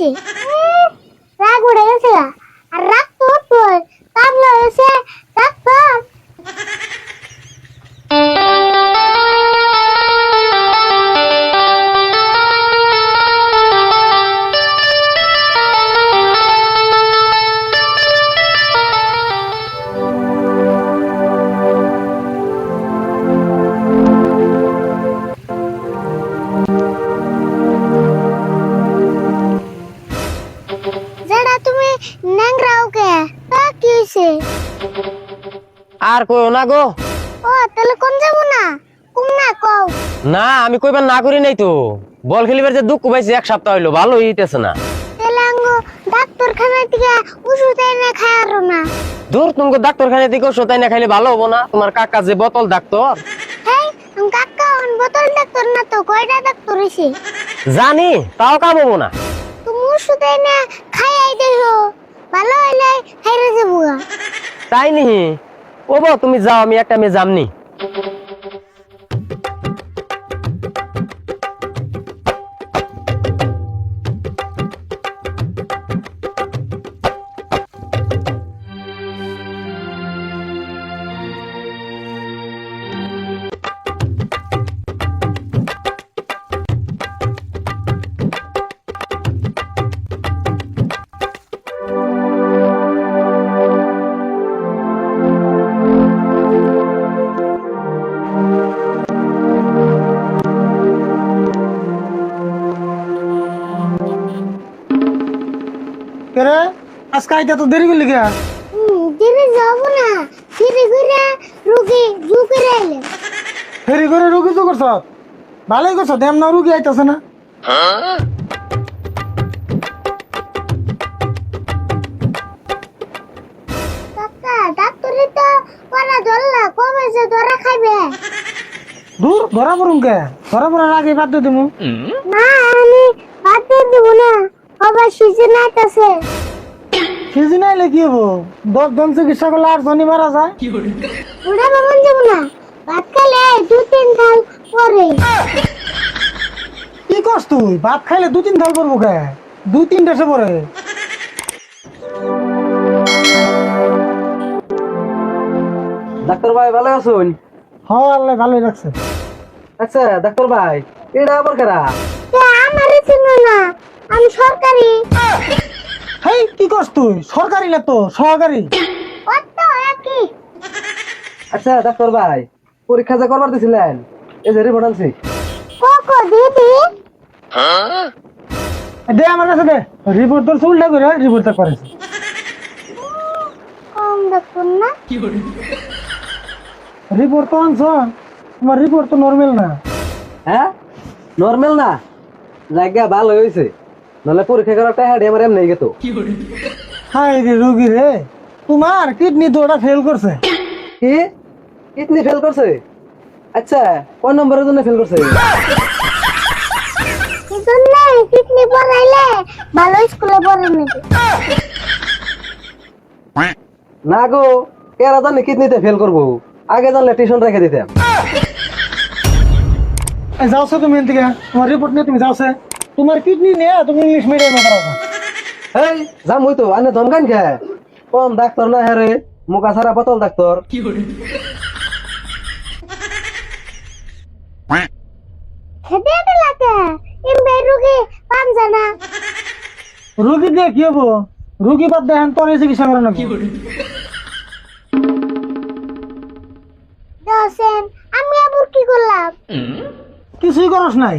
হয়েছে ন্যাংরাও কে তা কি আর কইও না গো। ও তাহলে কোন যাব না? কুম না কও। না আমি কইবার না করি নাই তো। বল খেলিবার যে দুঃখ পাইছি এক সপ্তাহ হইল ভালো হইতেছে না। তাহলে আঙ্গ ডাক্তারখানা থেকে ওষুধ এনে খাই আরও না। দূর তুমি ডাক্তারখানা থেকে ওষুধ তাই না খাইলে ভালো হব না। তোমার কাকা যে বোতল ডাক্তার। হেই কাকা অন বোতল ডাক্তার না তো? কয়টা ডাক্তার হইছে? জানি তাও কাম হব না। তুমি ওষুধ এনে খাই আই দেখো ভালো হইলে হেরে যাব তাই নি? ও তুমি যাও আমি একটা মেয়ে যামনি। কেরে? আজকে আইতে তো দেরি করলি হুম, দেরি যাব না। ফিরে ঘুরে রুগী জু করে আইলে। ফেরি করে রুগী তো করছ? ভালোই করছ দেম না রুগী আইতাছে না। কাকা ডাক্তারি তো পড়া ধরলা কবে যে ধরা খাইবে? দূর ধরা পড়ুন কে? ধরা পড়ার আগে বাদ দিমু। না আমি বাদ দিয়ে দিব না আবার সিজন আইতাছে সিজন আইলে কি হব? দশ জন চিকিৎসা করলে আট জনই মারা যায়। ওটা বামন যাব না। ভাত খাইলে দু তিন থাল পরে। কি করছ তুই? ভাত খাইলে দু তিন থাল করব কে? দুই তিনটা সে পরে। ডাক্তার ভাই ভালো আছুন? হ আল্লাহ ভালোই রাখছে। আচ্ছা ডাক্তার ভাই এটা আবার কারা? আমারই চিনো না। আমি সরকারি হেই কি করছ তুই? সরকারি না তো সহকারী? আচ্ছা ডাক্তার ভাই পরীক্ষা যা করবার দিছিলেন এই যে রিপোর্ট আনছি। দে আমার কাছে দে। রিপোর্ট তোর উল্টা করে রিপোর্টটা করেছে। না। রিপোর্ট তো আনছ তোমার রিপোর্ট তো নর্মাল না। হ্যাঁ? নর্মাল না? জায়গা ভালো হয়েছে নাহলে পরীক্ষা করার টাকা দিয়ে আমার এমনি গেতো। হাই রে রোগী রে তোমার কিডনি দুটা ফেল করছে। কি? কিডনি ফেল করছে? আচ্ছা কোন নম্বরের জন্য ফেল করছে? জন্য কিডনি পড়াইলে ভালো স্কুলে পড়ে নাকি। না গো এরা জানি কিডনিতে ফেল করব? আগে জানলে টিউশন রেখে দিতাম। এই যাওছে তুমি এন থেকে তোমার রিপোর্ট নিয়ে তুমি যাওছে। তোমার কিডনি নিয়ে তুমি ইংলিশ মিডিয়ামে পড়াবো এই যাম হইতো আনে ধমকান খে কম ডাক্তার না হ্যাঁ রে মুখা সারা বোতল ডাক্তার। খেতে এত লাগে এমবে রুগী পান জানা। রুগী দিয়ে কি হব? রুগী বাদ দেখেন তোর চিকিৎসা করে নাকি? দশেন আমি আবার কি করলাম? কিছুই করস নাই।